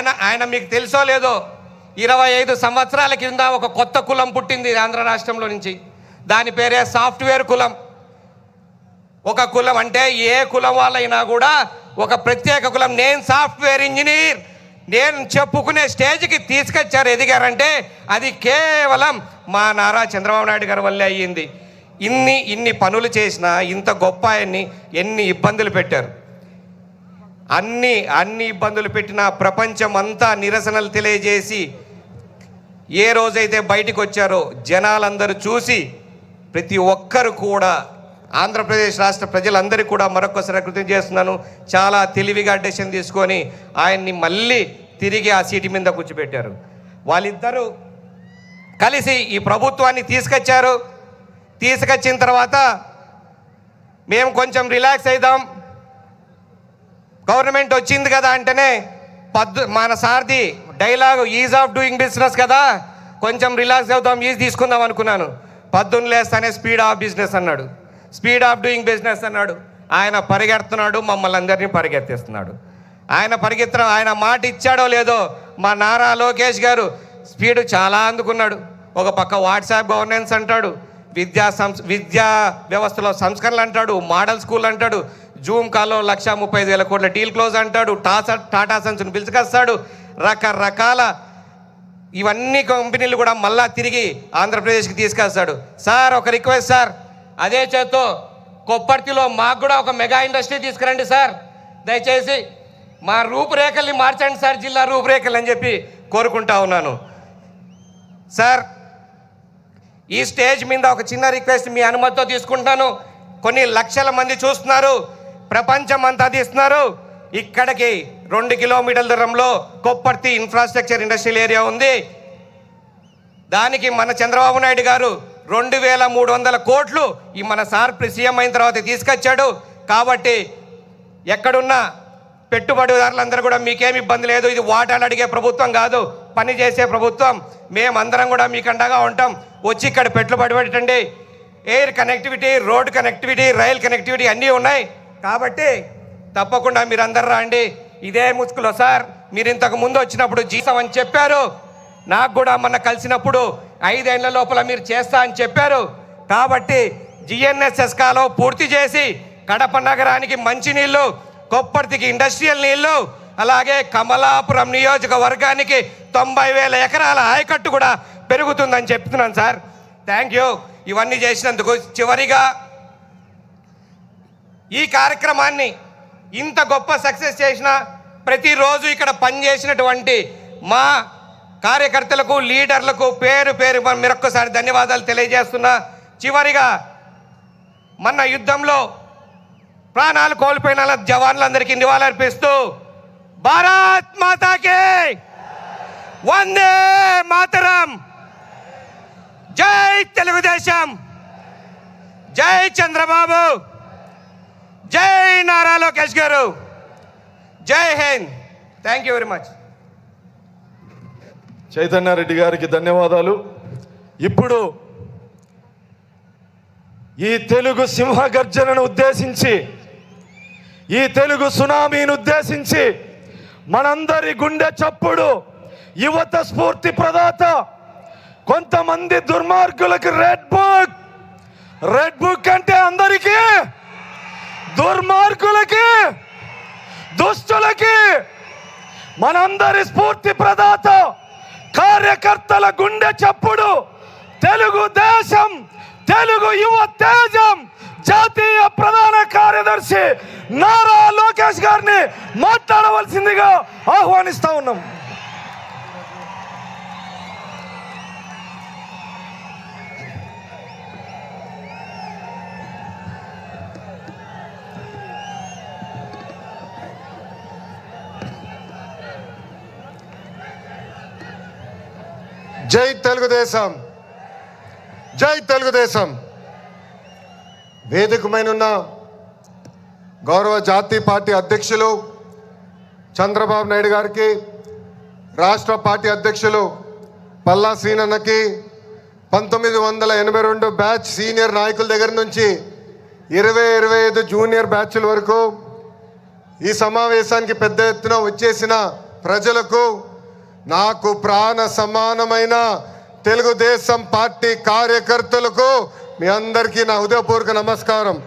ఆయన ఆయన మీకు తెలుసో లేదో ఇరవై ఐదు సంవత్సరాల కింద ఒక కొత్త కులం పుట్టింది ఆంధ్ర రాష్ట్రంలో నుంచి. దాని పేరే సాఫ్ట్వేర్ కులం. ఒక కులం అంటే ఏ కులం వాళ్ళైనా కూడా ఒక ప్రత్యేక కులం. నేను సాఫ్ట్వేర్ ఇంజనీర్. నేను చెప్పుకునే స్టేజ్కి తీసుకొచ్చారు ఎదిగారంటే అది కేవలం మా నారా చంద్రబాబు నాయుడు గారి వల్లే అయ్యింది. ఇన్ని ఇన్ని పనులు చేసినా ఇంత గొప్ప ఆయన్ని ఎన్ని ఇబ్బందులు పెట్టారు. అన్ని అన్ని ఇబ్బందులు పెట్టిన ప్రపంచం అంతా నిరసనలు తెలియజేసి ఏ రోజైతే బయటకు వచ్చారో జనాలందరూ చూసి ప్రతి ఒక్కరు కూడా ఆంధ్రప్రదేశ్ రాష్ట్ర ప్రజలందరికీ కూడా మరొకసారి కృతం చేస్తున్నాను. చాలా తెలివిగా డెసిషన్ తీసుకొని ఆయన్ని మళ్ళీ తిరిగి ఆ సీటు మీద కూర్చోబెట్టారు. వాళ్ళిద్దరూ కలిసి ఈ ప్రభుత్వాన్ని తీసుకొచ్చారు. తీసుకొచ్చిన తర్వాత మేము కొంచెం రిలాక్స్ అవుదాం గవర్నమెంట్ వచ్చింది కదా అంటేనే పద్దు మన సార్ది dialogue ease of doing business కదా. కొంచెం రిలాక్స్ అవుతాం ఈజ్ తీసుకుందాం అనుకున్నాను. పద్దును లేస్తానే స్పీడ్ ఆఫ్ బిజినెస్ అన్నాడు. స్పీడ్ ఆఫ్ డూయింగ్ బిజినెస్ అన్నాడు. ఆయన పరిగెడుతున్నాడు మమ్మల్ని అందరినీ పరిగెత్తిస్తున్నాడు. ఆయన పరిగెత్తడం ఆయన మాట ఇచ్చాడో లేదో మా నారా లోకేష్ గారు స్పీడ్ చాలా అందుకున్నాడు. ఒక పక్క వాట్సాప్ గవర్నెన్స్ అంటాడు విద్యా సంస్ విద్యా వ్యవస్థలో సంస్కరణలు అంటాడు మోడల్ స్కూల్ అంటాడు జూమ్ కాల్లో లక్ష ముప్పై ఐదు వేల కోట్ల డీల్ క్లోజ్ అంటాడు. టాసా టాటా సన్స్ను పిలుచుకొస్తాడు. రకరకాల ఇవన్నీ కంపెనీలు కూడా మళ్ళా తిరిగి ఆంధ్రప్రదేశ్కి తీసుకొస్తాడు. సార్ ఒక రిక్వెస్ట్ సార్. అదే చేత్తో కొప్పర్తిలో మాకు కూడా ఒక మెగా ఇండస్ట్రీ తీసుకురండి సార్. దయచేసి మా రూపురేఖల్ని మార్చండి సార్ జిల్లా రూపురేఖలు అని చెప్పి కోరుకుంటా ఉన్నాను. సార్ ఈ స్టేజ్ మీద ఒక చిన్న రిక్వెస్ట్ మీ అనుమతితో తీసుకుంటాను. కొన్ని లక్షల మంది చూస్తున్నారు. ప్రపంచం అంతా తీస్తున్నారు. ఇక్కడికి రెండు కిలోమీటర్ల దూరంలో కొప్పర్తి ఇన్ఫ్రాస్ట్రక్చర్ ఇండస్ట్రియల్ ఏరియా ఉంది. దానికి మన చంద్రబాబు నాయుడు గారు రెండు వేల మూడు వందల కోట్లు ఈ మన సార్ సీఎం అయిన తర్వాత తీసుకొచ్చాడు. కాబట్టి ఎక్కడున్న పెట్టుబడిదారులందరూ కూడా మీకేం ఇబ్బంది లేదు. ఇది వాటాలు అడిగే ప్రభుత్వం కాదు పని చేసే ప్రభుత్వం. మేమందరం కూడా మీకు అండగా ఉంటాం. వచ్చి ఇక్కడ పెట్టుబడి పెట్టండి. Air connectivity road connectivity rail connectivity అన్నీ ఉన్నాయి. కాబట్టి తప్పకుండా మీరందరూ రండి. ఇదే ముసుగులో సార్ మీరు ఇంతకు ముందు వచ్చినప్పుడు జీతం అని చెప్పారు. నాకు కూడా మొన్న కలిసినప్పుడు ఐదేళ్ళ లోపల మీరు చేస్తా అని చెప్పారు. కాబట్టి జిఎన్ఎస్ఎస్ కాలో పూర్తి చేసి కడప నగరానికి మంచినీళ్ళు కొప్పర్తికి ఇండస్ట్రియల్ నీళ్ళు అలాగే కమలాపురం నియోజకవర్గానికి తొంభై వేల ఎకరాల ఆయకట్టు కూడా పెరుగుతుందని చెప్తున్నాను సార్. Thank you. ఇవన్నీ చేసినందుకు చివరిగా ఈ కార్యక్రమాన్ని ఇంత గొప్ప సక్సెస్ చేసిన ప్రతిరోజు ఇక్కడ పనిచేసినటువంటి మా కార్యకర్తలకు లీడర్లకు పేరు పేరు మరొక్కసారి ధన్యవాదాలు తెలియజేస్తున్నా. చివరిగా మన యుద్ధంలో ప్రాణాలు కోల్పోయిన జవాన్లందరికీ నివాళులర్పిస్తూ భారత్ మాతాకే వందే మాతరం. జై తెలుగుదేశం. జై చంద్రబాబు. జై నారా లోకేష్ గారు. Jai Hind. Thank you very much Chaitanya Reddy గారికి ధన్యవాదాలు. ఇప్పుడు ఈ తెలుగు సింహ గర్జనను ఉద్దేశించి ఈ తెలుగు సునామీని ఉద్దేశించి మనందరి గుండె చప్పుడు యువత స్ఫూర్తి ప్రదాత కొంతమంది దుర్మార్గులకు రెడ్ బుక్ రెడ్ బుక్ అంటే అందరికీ దుర్మార్గులకి దుష్టులకి మనందరి స్ఫూర్తి ప్రదాత కార్యకర్తల గుండె చప్పుడు తెలుగు దేశం తెలుగు యువ తేజం జాతీయ ప్రధాన కార్యదర్శి నారా లోకేష్ గారిని మాట్లాడవలసిందిగా ఆహ్వానిస్తా ఉన్నాం. జై తెలుగుదేశం. జై తెలుగుదేశం. వేదికమైన గౌరవ జాతీయ పార్టీ అధ్యక్షులు చంద్రబాబు నాయుడు గారికి రాష్ట్ర పార్టీ అధ్యక్షులు పల్లా శ్రీనన్నకి పంతొమ్మిది వందల ఎనభై రెండు బ్యాచ్ సీనియర్ నాయకుల దగ్గర నుంచి ఇరవై ఇరవై ఐదు జూనియర్ బ్యాచ్ల వరకు ఈ సమావేశానికి పెద్ద ఎత్తున వచ్చేసిన ప్రజలకు నాకు ప్రాణ సమానమైన తెలుగుదేశం పార్టీ కార్యకర్తలకు మీ అందరికీ నా హృదయపూర్వక నమస్కారం.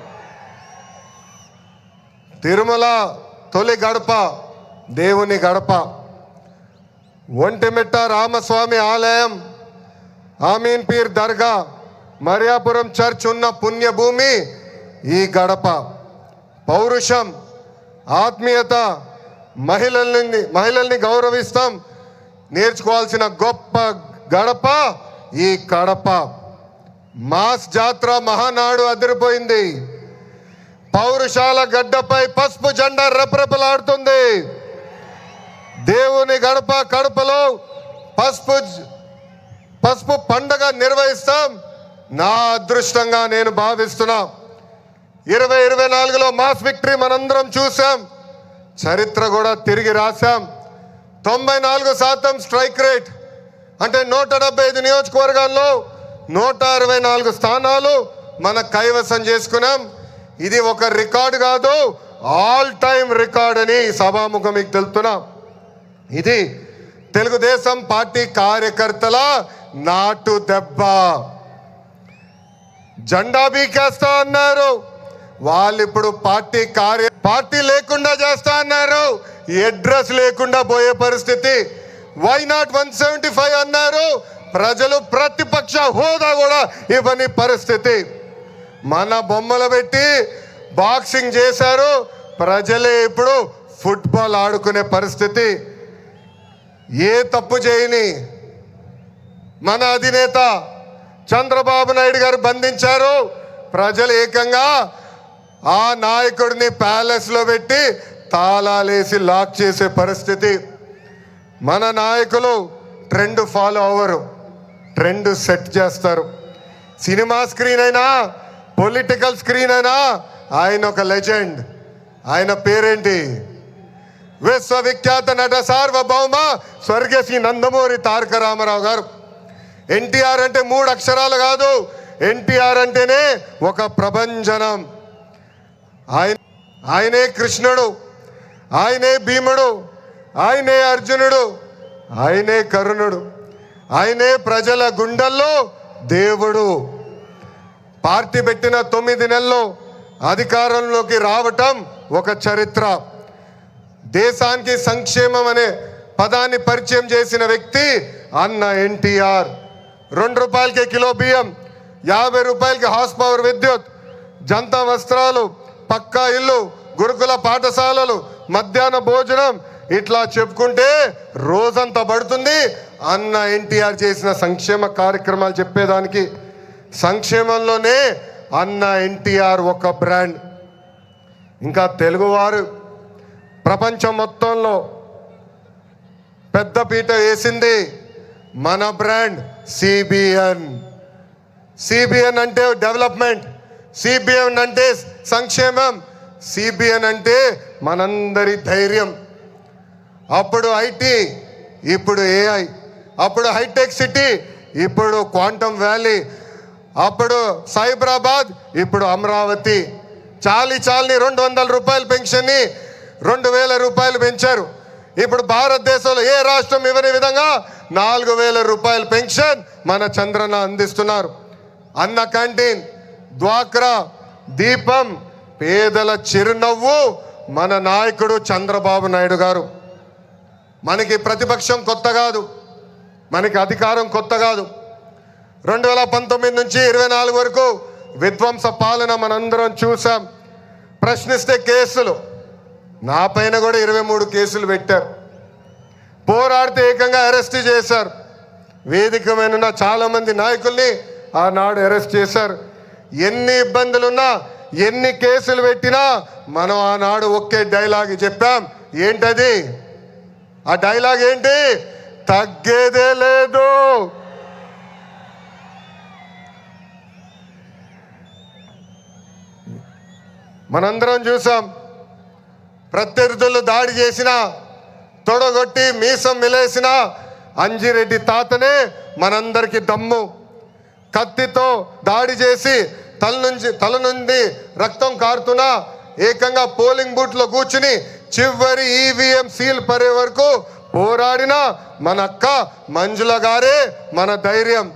తిరుమల తొలి గడప దేవుని గడప. ఒంటిమిట్ట రామస్వామి ఆలయం ఆమీన్ పీర్ దర్గా మరియాపురం చర్చ్ ఉన్న పుణ్యభూమి ఈ గడప. పౌరుషం ఆత్మీయత మహిళల్ని మహిళల్ని గౌరవిస్తాం. నేర్చుకోవాల్సిన గొప్ప గడప ఈ కడప. మాస్ జాత్ర మహానాడు అదిరిపోయింది. పౌరుషాల గడ్డపై పసుపు జెండా రెపరెపలాడుతుంది. దేవుని గడప కడపలో పసుపు పసుపు పండగ నిర్వహిస్తాం. నా అదృష్టంగా నేను భావిస్తున్నా. ఇరవై ఇరవై నాలుగులో మాస్ విక్టరీ మనందరం చూసాం చరిత్ర కూడా తిరిగి రాశాం. తొంభై నాలుగు శాతం స్ట్రైక్ రేట్. అంటే నూట డెబ్బై ఐదు నియోజకవర్గాల్లో నూట అరవై నాలుగు స్థానాలు మన కైవసం చేసుకున్నాం. ఇది ఒక రికార్డు కాదు ఆల్ టైమ్ రికార్డ్ అని సభాముఖం మీకు తెలుపుతున్నా. ఇది తెలుగుదేశం పార్టీ కార్యకర్తల నాటు దెబ్బ. జెండా బీకేస్తా అన్నారు. వాళ్ళు ఇప్పుడు పార్టీ కార్య పార్టీ లేకుండా చేస్తా అన్నారు. అడ్రస్ లేకుండా పోయే పరిస్థితి. Why not one seventy five అన్నారు. ప్రజలు ప్రతిపక్ష హోదా కూడా ఇవ్వని పరిస్థితి. మన బొమ్మలు పెట్టి బాక్సింగ్ చేశారు. ప్రజలే ఇప్పుడు ఫుట్బాల్ ఆడుకునే పరిస్థితి. ఏ తప్పు చేయని మన అధినేత చంద్రబాబు నాయుడు గారు బంధించారు. ప్రజలు ఏకంగా ఆ నాయకుడిని ప్యాలెస్లో పెట్టి తాళాలేసి లాక్ చేసే పరిస్థితి. మన నాయకులు ట్రెండ్ ఫాలో అవ్వరు ట్రెండ్ సెట్ చేస్తారు. సినిమా స్క్రీన్ అయినా పొలిటికల్ స్క్రీన్ అయినా ఆయన ఒక లెజెండ్. ఆయన పేరేంటి? విశ్వవిఖ్యాత నట సార్వభౌమ స్వర్గశ్రీ నందమూరి తారక రామారావు గారు. ఎన్టీఆర్ అంటే మూడు అక్షరాలు కాదు ఎన్టీఆర్ అంటేనే ఒక ప్రభంజనం. ఆయన ఆయనే కృష్ణుడు ఆయనే భీముడు ఆయనే అర్జునుడు ఆయనే కరుణుడు ఆయనే ప్రజల గుండెల్లో దేవుడు. పార్టీ పెట్టిన తొమ్మిది నెలల్లో అధికారంలోకి రావటం ఒక చరిత్ర. దేశానికి సంక్షేమం అనే పదాన్ని పరిచయం చేసిన వ్యక్తి అన్న ఎన్టీఆర్. రెండు రూపాయలకి కిలో బియ్యం యాభై రూపాయలకి హార్స్ పవర్ విద్యుత్ జంతా వస్త్రాలు పక్కా ఇల్లు గురుకుల పాఠశాలలు మధ్యాహ్న భోజనం ఇట్లా చెప్పుకుంటే రోజంతా పడుతుంది. అన్న ఎన్టీఆర్ చేసిన సంక్షేమ కార్యక్రమాలు చెప్పేదానికి సంక్షేమంలోనే అన్న ఎన్టీఆర్ ఒక బ్రాండ్. ఇంకా తెలుగువారు ప్రపంచం మొత్తంలో పెద్ద పీట వేసింది మన బ్రాండ్ సిబిఎన్ సిబిఎన్ అంటే డెవలప్మెంట్ సిబిఎన్ అంటే సంక్షేమం. సిబిఎన్ అంటే మనందరి ధైర్యం. అప్పుడు ఐటీ ఇప్పుడు ఏఐ. అప్పుడు హైటెక్ సిటీ ఇప్పుడు క్వాంటమ్ వ్యాలీ. అప్పుడు సైబరాబాద్ ఇప్పుడు అమరావతి. చాలి చాలని రెండు వందల రూపాయల పెన్షన్ని రెండు వేల రూపాయలు పెంచారు. ఇప్పుడు భారతదేశంలో ఏ రాష్ట్రం ఇవ్వని విధంగా నాలుగు వేల రూపాయల పెన్షన్ మన చంద్రన అందిస్తున్నారు. అన్న క్యాంటీన్. డ్వాక్రా దీపం పేదల చిరునవ్వు మన నాయకుడు చంద్రబాబు నాయుడు గారు. మనకి ప్రతిపక్షం కొత్త కాదు. మనకి అధికారం కొత్త కాదు. రెండు వేల పంతొమ్మిది నుంచి ఇరవై నాలుగు వరకు విధ్వంస పాలన మనందరం చూసాం ప్రశ్నిస్తే కేసులు. నా పైన కూడా ఇరవై మూడు కేసులు పెట్టారు. పోరాడితే ఏకంగా అరెస్ట్ చేశారు. వేదికమైన చాలామంది నాయకుల్ని ఆనాడు అరెస్ట్ చేశారు. ఎన్ని ఇబ్బందులున్నా ఎన్ని కేసులు పెట్టినా మనం ఆనాడు ఒకే డైలాగ్ చెప్పాం. ఏంటది? ఆ డైలాగ్ ఏంటి? తగ్గేదే లేదు. మనందరం చూసాం. ప్రత్యర్థులు దాడి చేసిన తొడగొట్టి మీసం మిలేసిన అంజిరెడ్డి తాతనే మనందరికీ దమ్ము. కత్తితో దాడి చేసి తల నుంచి తల నుండి రక్తం కారుతున్నా ఏకంగా పోలింగ్ బూత్లో కూర్చుని చివరి ఈవీఎం సీల్ పరే వరకు పోరాడిన మన అక్క మంజుల గారే మన ధైర్యం.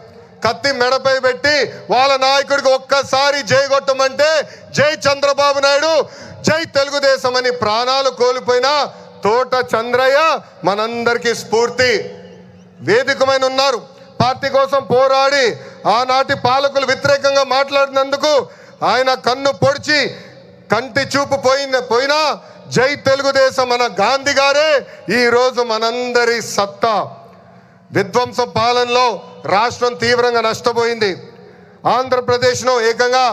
కత్తి మెడపై పెట్టి వాళ్ళ నాయకుడికి ఒక్కసారి జై కొట్టమంటే జై చంద్రబాబు నాయుడు జై తెలుగుదేశం అని ప్రాణాలు కోల్పోయిన తోట చంద్రయ్య మనందరికీ స్ఫూర్తి. వేదికమైన ఉన్నారు. పార్టీ కోసం పోరాడి ఆనాటి పాలకులు వ్యతిరేకంగా మాట్లాడినందుకు ఆయన కన్ను పొడిచి కంటి చూపు పోయింది పోయినా జై తెలుగుదేశం మన గాంధీ గారే ఈరోజు మనందరి సత్తా. విధ్వంస పాలనలో రాష్ట్రం తీవ్రంగా నష్టపోయింది. ఆంధ్రప్రదేశ్ను ఏకంగా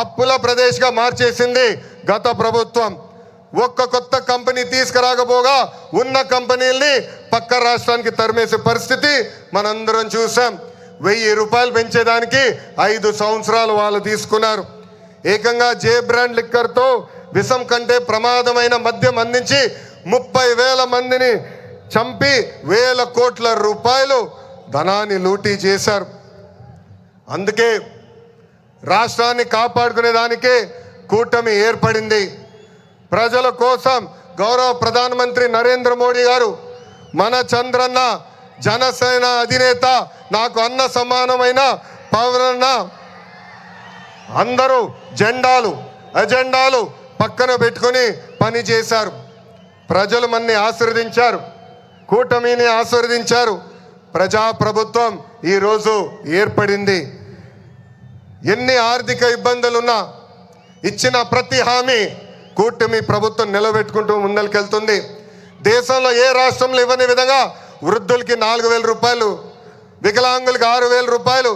అప్పుల ప్రదేశ్గా మార్చేసింది గత ప్రభుత్వం. ఒక్క కొత్త కంపెనీ తీసుకురాకపోగా ఉన్న కంపెనీల్ని పక్క రాష్ట్రానికి తరిమేసే పరిస్థితి మనందరం చూసాం వెయ్యి రూపాయలు పెంచేదానికి ఐదు సంవత్సరాలు వాళ్ళు తీసుకున్నారు. ఏకంగా జే బ్రాండ్ లిక్కర్తో విషం కంటే ప్రమాదమైన మద్యం అందించి ముప్పై వేల మందిని చంపి వేల కోట్ల రూపాయలు ధనాన్ని లూటీ చేశారు. అందుకే రాష్ట్రాన్ని కాపాడుకునే దానికే కూటమి ఏర్పడింది. ప్రజల కోసం గౌరవ ప్రధానమంత్రి నరేంద్ర మోడీ గారు మన చంద్రన్న జనసేన అధినేత నాకు అన్న సమానమైన పవరన్న అందరూ జెండాలు అజెండాలు పక్కన పెట్టుకొని పని చేశారు. ప్రజలు మన్ని ఆశీర్వదించారు కూటమిని ఆశీర్వదించారు. ప్రజాప్రభుత్వం ఈరోజు ఏర్పడింది. ఎన్ని ఆర్థిక ఇబ్బందులున్నా ఇచ్చిన ప్రతి హామీ కూటమి ప్రభుత్వం నిలబెట్టుకుంటూ ముందరికెళ్తుంది. దేశంలో ఏ రాష్ట్రంలో ఇవ్వని విధంగా వృద్ధులకి నాలుగు వేల రూపాయలు వికలాంగులకి ఆరు వేల రూపాయలు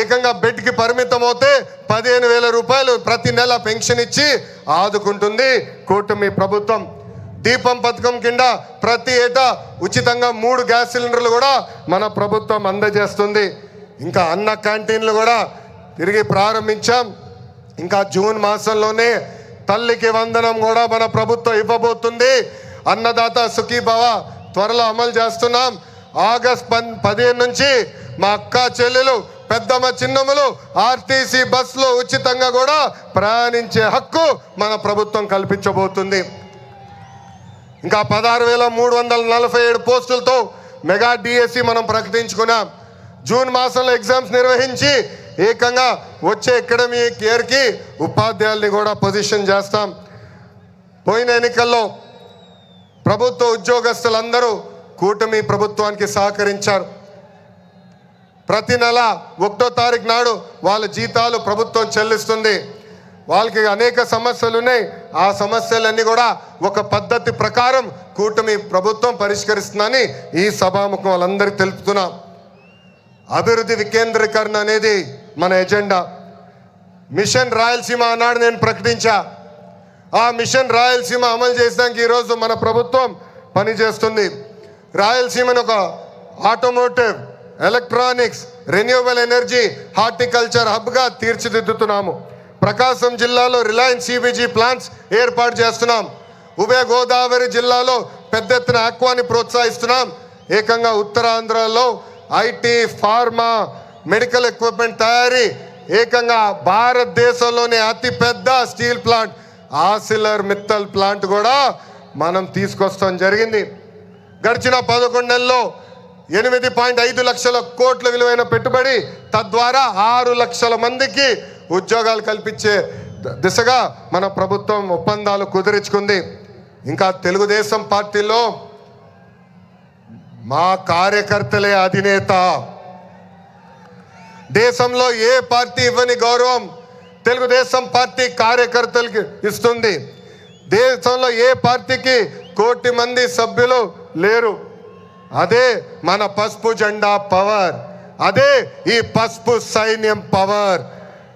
ఏకంగా బెడ్కి పరిమితం అవుతే పదిహేను వేల రూపాయలు ప్రతి నెల పెన్షన్ ఇచ్చి ఆదుకుంటుంది కూటమి ప్రభుత్వం. దీపం పథకం కింద ప్రతి ఏటా ఉచితంగా మూడు గ్యాస్ సిలిండర్లు కూడా మన ప్రభుత్వం అందజేస్తుంది. ఇంకా అన్న క్యాంటీన్లు కూడా తిరిగి ప్రారంభించాం. ఇంకా జూన్ మాసంలోనే తల్లికి వందనం కూడా మన ప్రభుత్వం ఇవ్వబోతుంది. అన్నదాత సుఖీభవ త్వరలో అమలు చేస్తున్నాం. ఆగస్ట్ పన్ పదిహేను నుంచి మా అక్క చెల్లెలు పెద్దమ్మ చిన్నమ్మలు ఆర్టీసీ బస్సులో ఉచితంగా కూడా ప్రయాణించే హక్కు మన ప్రభుత్వం కల్పించబోతుంది. ఇంకా పదహారు వేల మూడు వందల నలభై ఏడు పోస్టులతో మెగా డిఎస్సి మనం ప్రకటించుకున్నాం. జూన్ మాసంలో ఎగ్జామ్స్ నిర్వహించి ఏకంగా వచ్చే అకాడమిక్ ఇయర్కి ఉపాధ్యాయుల్ని కూడా పొజిషన్ చేస్తాం. పోయిన ఎన్నికల్లో ప్రభుత్వ ఉద్యోగస్తులందరూ కూటమి ప్రభుత్వానికి సహకరించారు. ప్రతి నెల ఒకటో తారీఖు నాడు వాళ్ళ జీతాలు ప్రభుత్వం చెల్లిస్తుంది. వాళ్ళకి అనేక సమస్యలు ఉన్నాయి. ఆ సమస్యలన్నీ కూడా ఒక పద్ధతి ప్రకారం కూటమి ప్రభుత్వం పరిష్కరిస్తుందని ఈ సభాముఖం వాళ్ళందరికీ తెలుపుతున్నాం. అభివృద్ధి వికేంద్రీకరణ అనేది మన ఎజెండా. మిషన్ రాయలసీమ అన్నాడు నేను ప్రకటించా. ఆ మిషన్ రాయలసీమ అమలు చేసినాక ఈరోజు మన ప్రభుత్వం పనిచేస్తుంది. రాయలసీమను ఒక automotive electronics renewable energy horticulture హబ్గా తీర్చిదిద్దుతున్నాము. ప్రకాశం జిల్లాలో రిలయన్స్ సిబిజీ ప్లాంట్స్ ఏర్పాటు చేస్తున్నాం. ఉభయ గోదావరి జిల్లాలో పెద్ద ఎత్తున ఆక్వాని ప్రోత్సహిస్తున్నాం. ఏకంగా ఉత్తరాంధ్రలో ఐటీ ఫార్మా మెడికల్ ఎక్విప్మెంట్ తయారీ ఏకంగా భారతదేశంలోనే అతిపెద్ద steel plant Arcelor Mittal plant కూడా మనం తీసుకొస్తాం జరిగింది. గడిచిన పదకొండు నెలల్లో ఎనిమిది పాయింట్ ఐదు లక్షల కోట్ల విలువైన పెట్టుబడి తద్వారా ఆరు లక్షల మందికి ఉద్యోగాలు కల్పించే దిశగా మన ప్రభుత్వం ఒప్పందాలు కుదిరించుకుంది. ఇంకా తెలుగుదేశం పార్టీలో మా కార్యకర్తలే అధినేత. దేశంలో ఏ పార్టీ ఇవ్వని గౌరవం తెలుగుదేశం పార్టీ కార్యకర్తలకి ఇస్తుంది. దేశంలో ఏ పార్టీకి కోటి మంది సభ్యులు లేరు. అదే మన పసుపు జెండా పవర్. అదే ఈ పసుపు సైన్యం పవర్.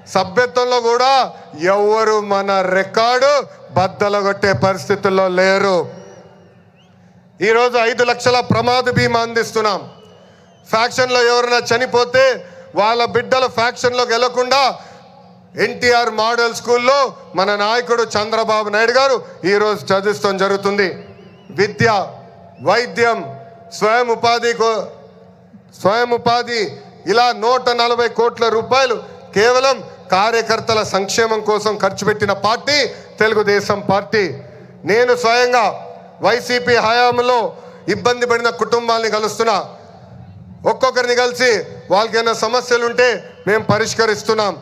సభ్యత్వంలో కూడా ఎవరు మన రికార్డు బద్దలగొట్టే పరిస్థితుల్లో లేరు. ఈరోజు ఐదు లక్షల ప్రమాద బీమా అందిస్తున్నాం. ఫ్యాక్షన్లో ఎవరైనా చనిపోతే వాళ్ళ బిడ్డల ఫ్యాక్షన్లోకి వెళ్ళకుండా ఎన్టీఆర్ మోడల్ స్కూల్లో మన నాయకుడు చంద్రబాబు నాయుడు గారు ఈరోజు చదివిస్తాం జరుగుతుంది. విద్య వైద్యం స్వయం ఉపాధి కో- స్వయం ఉపాధి ఇలా నూట నలభై కోట్ల రూపాయలు కేవలం కార్యకర్తల సంక్షేమం కోసం ఖర్చు పెట్టిన పార్టీ తెలుగుదేశం పార్టీ. నేను స్వయంగా వైసీపీ హయాంలో ఇబ్బంది పడిన కుటుంబాలని కలుస్తున్నా. ఒక్కొక్కరిని కలిసి వాళ్ళకైనా సమస్యలు ఉంటే మేము పరిష్కరిస్తున్నాం.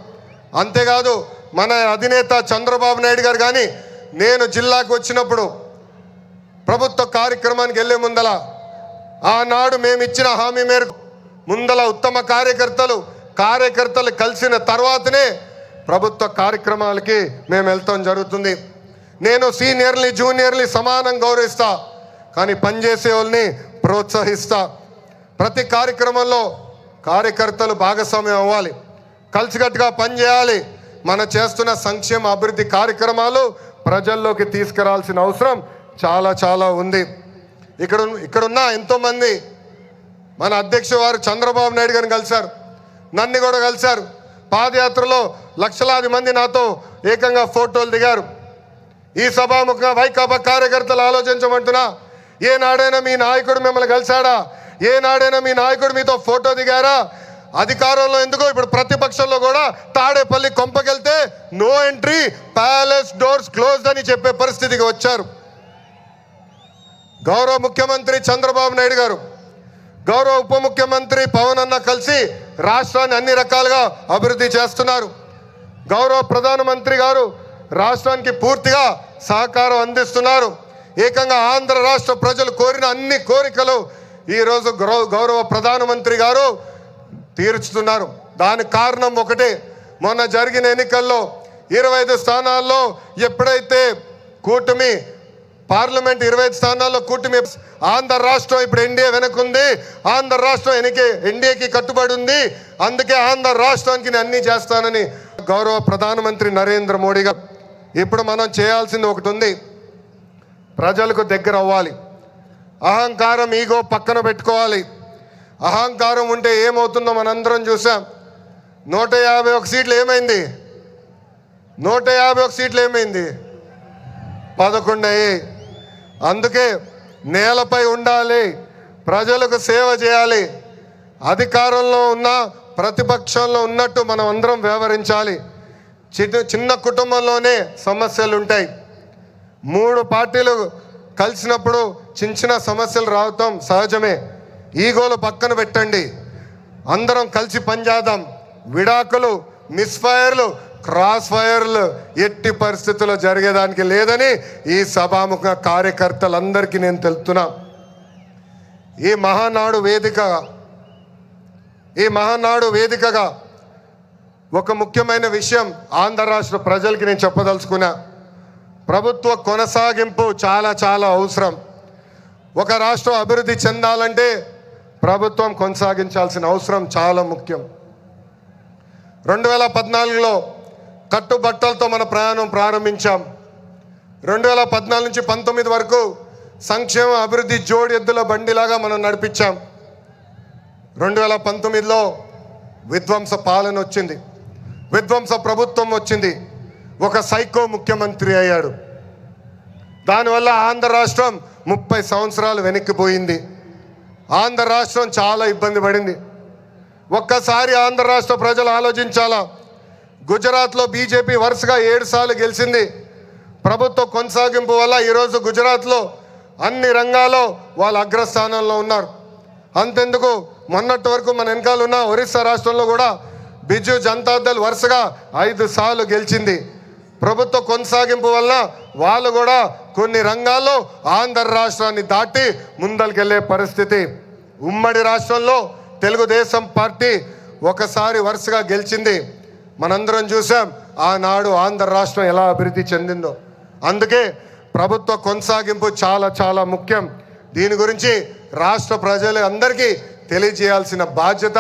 అంతేకాదు మన అధినేత చంద్రబాబు నాయుడు గారు కానీ నేను జిల్లాకు వచ్చినప్పుడు ప్రభుత్వ కార్యక్రమానికి వెళ్ళే ముందల ఆనాడు మేము ఇచ్చిన హామీ మేరకు ముందల ఉత్తమ కార్యకర్తలు కార్యకర్తలు కలిసిన తర్వాతనే ప్రభుత్వ కార్యక్రమాలకి మేము వెళ్తాం జరుగుతుంది. నేను సీనియర్ని జూనియర్ని సమానం గౌరవిస్తా కానీ పనిచేసే వాళ్ళని ప్రోత్సహిస్తా. ప్రతి కార్యక్రమంలో కార్యకర్తలు భాగస్వామ్యం అవ్వాలి. కలిసికట్టుగా పనిచేయాలి మనం చేస్తున్న సంక్షేమ అభివృద్ధి కార్యక్రమాలు ప్రజల్లోకి తీసుకురావాల్సిన అవసరం చాలా చాలా ఉంది. ఇక్కడ ఇక్కడున్న ఎంతోమంది మన అధ్యక్ష వారు చంద్రబాబు నాయుడు గారిని కలిశారు. నన్ను కూడా కలిశారు. పాదయాత్రలో లక్షలాది మంది నాతో ఏకంగా ఫోటోలు దిగారు. ఈ సభాముఖంగా వైకాపా కార్యకర్తలు ఆలోచించమంటున్నా ఏనాడైనా మీ నాయకుడు మిమ్మల్ని కలిశాడా? ఏనాడైనా మీ నాయకుడు మీతో ఫోటో దిగారా? అధికారంలో ఎందుకో ఇప్పుడు ప్రతిపక్షంలో కూడా Tadepalli కొంపకెళ్తే no entry palace doors closed అని చెప్పే పరిస్థితికి వచ్చారు. గౌరవ ముఖ్యమంత్రి చంద్రబాబు నాయుడు గారు గౌరవ ఉప ముఖ్యమంత్రి పవన్ అన్న కలిసి రాష్ట్రాన్ని అన్ని రకాలుగా అభివృద్ధి చేస్తున్నారు. గౌరవ ప్రధానమంత్రి గారు రాష్ట్రానికి పూర్తిగా సహకారం అందిస్తున్నారు. ఏకంగా ఆంధ్ర రాష్ట్ర ప్రజలు కోరిన అన్ని కోరికలు ఈరోజు గౌరవ గౌరవ ప్రధానమంత్రి గారు తీర్చుతున్నారు. దానికి కారణం ఒకటే మొన్న జరిగిన ఎన్నికల్లో ఇరవై ఐదు స్థానాల్లో ఎప్పుడైతే కూటమి పార్లమెంట్ ఇరవై ఐదు స్థానాల్లో కూటమి ఆంధ్ర రాష్ట్రం ఇప్పుడు ఎన్డీఏ వెనకుంది ఆంధ్ర రాష్ట్రం ఎన్నికే ఎన్డీఏకి కట్టుబడి ఉంది. అందుకే ఆంధ్ర రాష్ట్రానికి నేను అన్ని చేస్తానని గౌరవ ప్రధానమంత్రి నరేంద్ర మోడీ గారు. ఇప్పుడు మనం చేయాల్సింది ఒకటి ఉంది. ప్రజలకు దగ్గర అవ్వాలి. అహంకారం ఈగో పక్కన పెట్టుకోవాలి. అహంకారం ఉంటే ఏమవుతుందో మనందరం చూసాం నూట యాభై ఒక సీట్లు ఏమైంది? నూట యాభై ఒక సీట్లు ఏమైంది? పదకొండు అయ్యాయి. అందుకే నేలపై ఉండాలి. ప్రజలకు సేవ చేయాలి. అధికారంలో ఉన్న ప్రతిపక్షంలో ఉన్నట్టు మనం అందరం వ్యవహరించాలి. చిన్న చిన్న కుటుంబంలోనే సమస్యలు ఉంటాయి మూడు పార్టీలు కలిసినప్పుడు చిన్న చిన్న సమస్యలు రావటం సహజమే. ఈగోలు పక్కన పెట్టండి. అందరం కలిసి పనిచేద్దాం విడాకులు మిస్ఫైర్లు క్రాస్ ఫైర్లు ఎట్టి పరిస్థితుల్లో జరిగేదానికి లేదని ఈ సభాముఖ కార్యకర్తలందరికీ నేను తెలుపుతున్నా. ఈ మహానాడు వేదికగా ఈ మహానాడు వేదికగా ఒక ముఖ్యమైన విషయం ఆంధ్ర రాష్ట్ర ప్రజలకి నేను చెప్పదలుచుకున్నా. ప్రభుత్వ కొనసాగింపు చాలా చాలా అవసరం. ఒక రాష్ట్రం అభివృద్ధి చెందాలంటే ప్రభుత్వం కొనసాగించాల్సిన అవసరం చాలా ముఖ్యం. రెండు వేల పద్నాలుగులో కట్టుబట్టలతో మన ప్రయాణం ప్రారంభించాం. రెండు వేల పద్నాలుగు నుంచి పంతొమ్మిది వరకు సంక్షేమ అభివృద్ధి జోడి ఎద్దుల బండిలాగా మనం నడిపించాం. రెండు వేల పంతొమ్మిదిలో విధ్వంస పాలన వచ్చింది. విధ్వంస ప్రభుత్వం వచ్చింది. ఒక సైకో ముఖ్యమంత్రి అయ్యాడు. దానివల్ల ఆంధ్ర రాష్ట్రం ముప్పై సంవత్సరాలు వెనక్కిపోయింది ఆంధ్ర రాష్ట్రం చాలా ఇబ్బంది పడింది. ఒక్కసారి ఆంధ్ర రాష్ట్ర ప్రజలు ఆలోచించాలా? గుజరాత్లో బీజేపీ వరుసగా ఏడు సార్లు గెలిచింది. ప్రభుత్వ కొనసాగింపు వల్ల ఈరోజు గుజరాత్లో అన్ని రంగాల్లో వాళ్ళు అగ్రస్థానంలో ఉన్నారు. అంతెందుకు? మొన్నటి వరకు మన వెనకాల ఉన్న ఒరిస్సా రాష్ట్రంలో కూడా బిజు జనతాదళ్ వరుసగా ఐదు సార్లు గెలిచింది. ప్రభుత్వ కొనసాగింపు వల్ల వాళ్ళు కూడా కొన్ని రంగాల్లో ఆంధ్ర రాష్ట్రాన్ని దాటి ముందరికెళ్ళే పరిస్థితి. ఉమ్మడి రాష్ట్రంలో తెలుగుదేశం పార్టీ ఒకసారి వరుసగా గెలిచింది. మనందరం చూసాం ఆనాడు ఆంధ్ర రాష్ట్రం ఎలా అభివృద్ధి చెందిందో. అందుకే ప్రభుత్వ కొనసాగింపు చాలా చాలా ముఖ్యం. దీని గురించి రాష్ట్ర ప్రజలు అందరికీ తెలియజేయాల్సిన బాధ్యత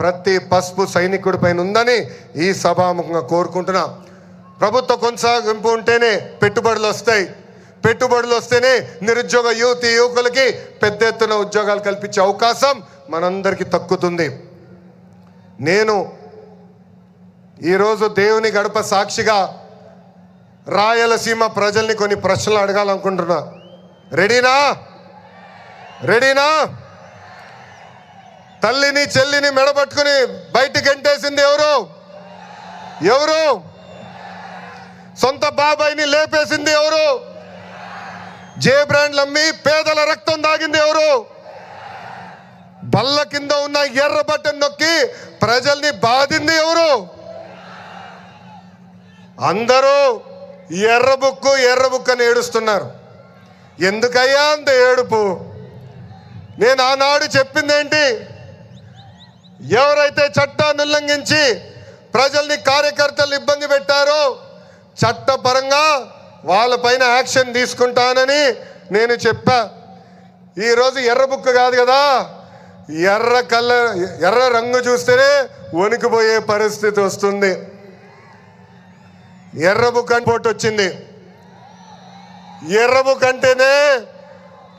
ప్రతి పసుపు సైనికుడి పైన ఉందని ఈ సభాముఖంగా కోరుకుంటున్నాం. ప్రభుత్వ కొనసాగింపు ఉంటేనే పెట్టుబడులు వస్తాయి. పెట్టుబడులు వస్తేనే నిరుద్యోగ యువతి యువకులకి పెద్ద ఎత్తున ఉద్యోగాలు కల్పించే అవకాశం మనందరికీ తక్కుతుంది. నేను ఈరోజు దేవుని గడప సాక్షిగా రాయలసీమ ప్రజల్ని కొన్ని ప్రశ్నలు అడగాలనుకుంటున్నా. రెడీనా? రెడీనా? తల్లిని చెల్లిని మెడబట్టుకుని బయటికి ఎంటేసింది ఎవరు? ఎవరు? సొంత బాబాయిని లేపేసింది ఎవరు? జే బ్రాండ్లు అమ్మి పేదల రక్తం దాగింది ఎవరు? బల్ల కింద ఉన్న ఎర్ర బట్టను నొక్కి ప్రజల్ని బాధింది ఎవరు? అందరూ ఎర్ర బుక్కు ఎర్ర బుక్ అని ఏడుస్తున్నారు. ఎందుకయ్యా అంత ఏడుపు? నేను ఆనాడు చెప్పింది ఏంటి? ఎవరైతే చట్టాన్ని ఉల్లంఘించి ప్రజల్ని కార్యకర్తలు ఇబ్బంది పెట్టారో చట్టపరంగా వాళ్ళపైన యాక్షన్ తీసుకుంటానని నేను చెప్పా. ఈరోజు ఎర్ర బుక్ కాదు కదా ఎర్ర కలర్ ఎర్ర రంగు చూస్తేనే వణికిపోయే పరిస్థితి వస్తుంది. ఎర్ర బుక్ అని పోటీ వచ్చింది. ఎర్ర బుక్ అంటేనే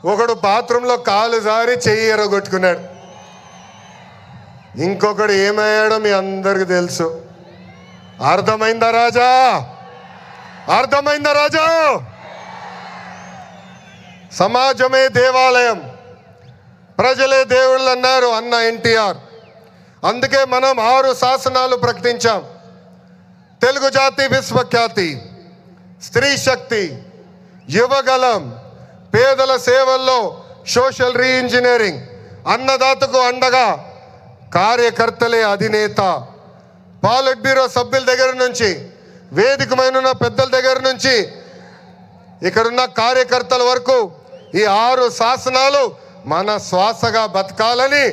ఒకడు బాత్రూంలో కాలు జారి చెయ్యి ఎర్రగొట్టుకున్నాడు. ఇంకొకడు ఏమయ్యాడో మీ అందరికి తెలుసు. అర్థమైందా రాజా? అర్థమైందా రాజా? సమాజమే దేవాలయం. ప్రజలే దేవుళ్ళు అన్నారు అన్న ఎన్టీఆర్. అందుకే మనం ఆరు శాసనాలు ప్రకటించాం. తెలుగు జాతి విశ్వఖ్యాతి స్త్రీ శక్తి యువగలం పేదల సేవల్లో సోషల్ రీఇంజనీరింగ్ అన్నదాతకు అండగా కార్యకర్తలే అధినేత. పాలిట్ బ్యూరో సభ్యుల దగ్గర నుంచి వేదికమైన పెద్దల దగ్గర నుంచి ఇక్కడున్న కార్యకర్తల వరకు ఈ ఆరు శాసనాలు మన శ్వాసగా బతకాలని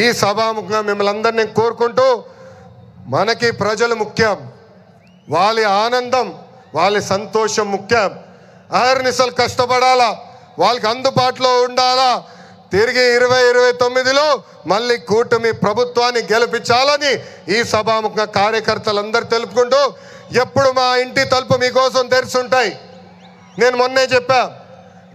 ఈ సభాముఖంగా మిమ్మల్ని అందరినీ కోరుకుంటూ మనకి ప్రజలు ముఖ్యం వాళ్ళ ఆనందం వాళ్ళ సంతోషం ముఖ్యం. అహర్నిశలు కష్టపడాలా? వాళ్ళకి అందుబాటులో ఉండాలా? తిరిగి ఇరవై ఇరవై తొమ్మిదిలో మళ్ళీ కూటమి ప్రభుత్వాన్ని గెలిపించాలని ఈ సభాముఖ కార్యకర్తలందరూ తెలుపుకుంటూ ఎప్పుడు మా ఇంటి తలుపు మీకోసం తెరిచుంటాయి. నేను మొన్నే చెప్పా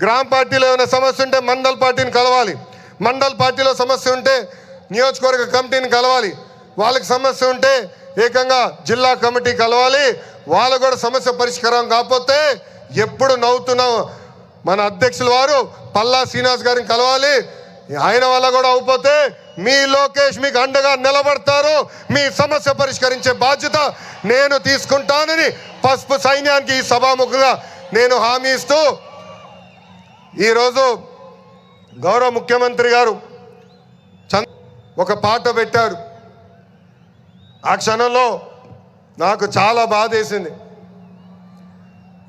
గ్రామ పార్టీలో ఏమైనా సమస్య ఉంటే మండల్ పార్టీని కలవాలి. మండల్ పార్టీలో సమస్య ఉంటే నియోజకవర్గ కమిటీని కలవాలి. వాళ్ళకి సమస్య ఉంటే ఏకంగా జిల్లా కమిటీ కలవాలి. వాళ్ళ కూడా సమస్య పరిష్కారం కాకపోతే ఎప్పుడు నవ్వుతున్నాం మన అధ్యక్షుల వారు పల్లా శ్రీనివాస్ గారిని కలవాలి. ఆయన వల్ల కూడా అవ్వపోతే మీ లోకేష్ మీకు అండగా నిలబడతారు. మీ సమస్య పరిష్కరించే బాధ్యత నేను తీసుకుంటానని పసుపు సైన్యానికి ఈ సభాముఖంగా నేను హామీ ఇస్తూ ఈరోజు గౌరవ ముఖ్యమంత్రి గారు చంద్ ఒక పాట పెట్టారు. ఆ క్షణంలో నాకు చాలా బాధ వేసింది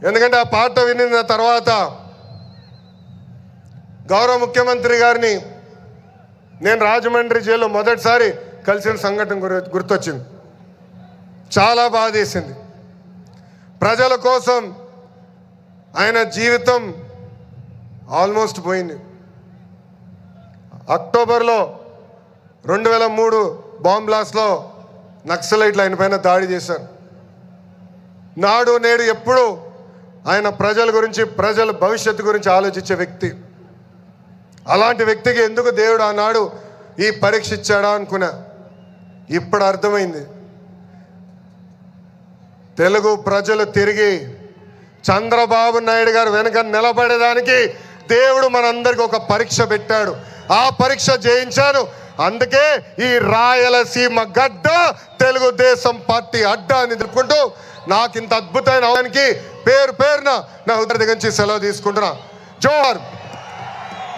ఎందుకంటే ఆ పాట వినిన తర్వాత గౌరవ ముఖ్యమంత్రి గారిని నేను రాజమండ్రి జైల్లో మొదటిసారి కలిసిన సంఘటన గుర్తొచ్చింది. చాలా బాధ వేసింది ప్రజల కోసం ఆయన జీవితం ఆల్మోస్ట్ పోయింది. అక్టోబర్లో రెండు వేల మూడు బాంబ్ బ్లాస్ట్లో నక్సలైట్లు ఆయన పైన దాడి చేశారు. నాడు నేడు ఎప్పుడు ఆయన ప్రజల గురించి ప్రజల భవిష్యత్తు గురించి ఆలోచించే వ్యక్తి. అలాంటి వ్యక్తికి ఎందుకు దేవుడు ఆనాడు ఈ పరీక్ష ఇచ్చాడా అనుకున్నా? ఇప్పుడు అర్థమైంది. తెలుగు ప్రజలు తిరిగి చంద్రబాబు నాయుడు గారు వెనక నిలబడేదానికి దేవుడు మనందరికి ఒక పరీక్ష పెట్టాడు. ఆ పరీక్ష జయించాను. అందుకే ఈ రాయలసీమ గడ్డ తెలుగుదేశం పార్టీ అడ్డ అని తెలుపుకుంటూ నాకు ఇంత అద్భుతమైన అవడానికి పేరు పేరున నా ఉదర దగ్గర నుంచి సెలవు తీసుకుంటున్నా. జోహర్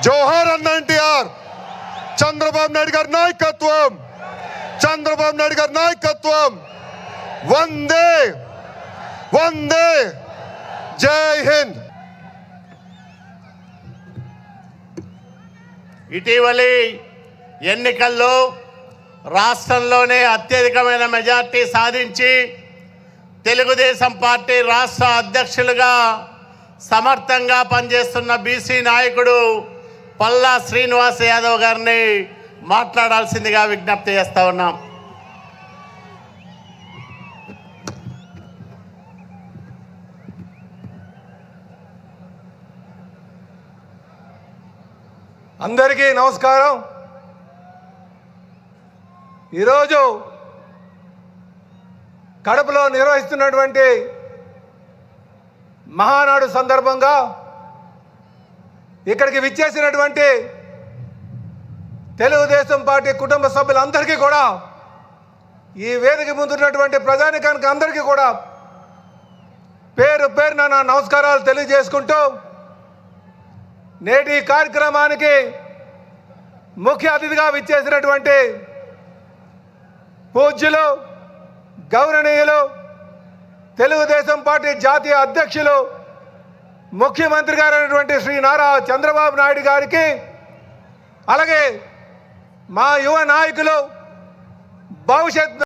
జోహర్ అన్న ఎన్టీఆర్ చంద్రబాబు నాయుడు గారి నాయకత్వం చంద్రబాబు నాయుడు గారి నాయకత్వం. వందే వందే జై హింద్. ఇటీవలి ఎన్నికల్లో రాష్ట్రంలోనే అత్యధికమైన మెజార్టీ సాధించి తెలుగుదేశం పార్టీ రాష్ట్ర అధ్యక్షులుగా సమర్థంగా పనిచేస్తున్న బీసీ నాయకుడు పల్లా శ్రీనివాస్ యాదవ్ గారిని మాట్లాడాల్సిందిగా విజ్ఞప్తి చేస్తా ఉన్నాం. అందరికీ నమస్కారం. ఈరోజు కడపలో నిర్వహిస్తున్నటువంటి మహానాడు సందర్భంగా ఇక్కడికి విచ్చేసినటువంటి తెలుగుదేశం పార్టీ కుటుంబ సభ్యులందరికీ కూడా ఈ వేదిక ముందున్నటువంటి ప్రజానికానికి అందరికీ కూడా పేరు పేరున నా నమస్కారాలు తెలియజేసుకుంటూ నేటి కార్యక్రమానికి ముఖ్య అతిథిగా విచ్చేసినటువంటి పూజ్యులు గౌరవనీయులు తెలుగుదేశం పార్టీ జాతీయ అధ్యక్షులు ముఖ్యమంత్రి గారైనటువంటి శ్రీ నారా చంద్రబాబు నాయుడు గారికి అలాగే మా యువ నాయకులు భవిష్యత్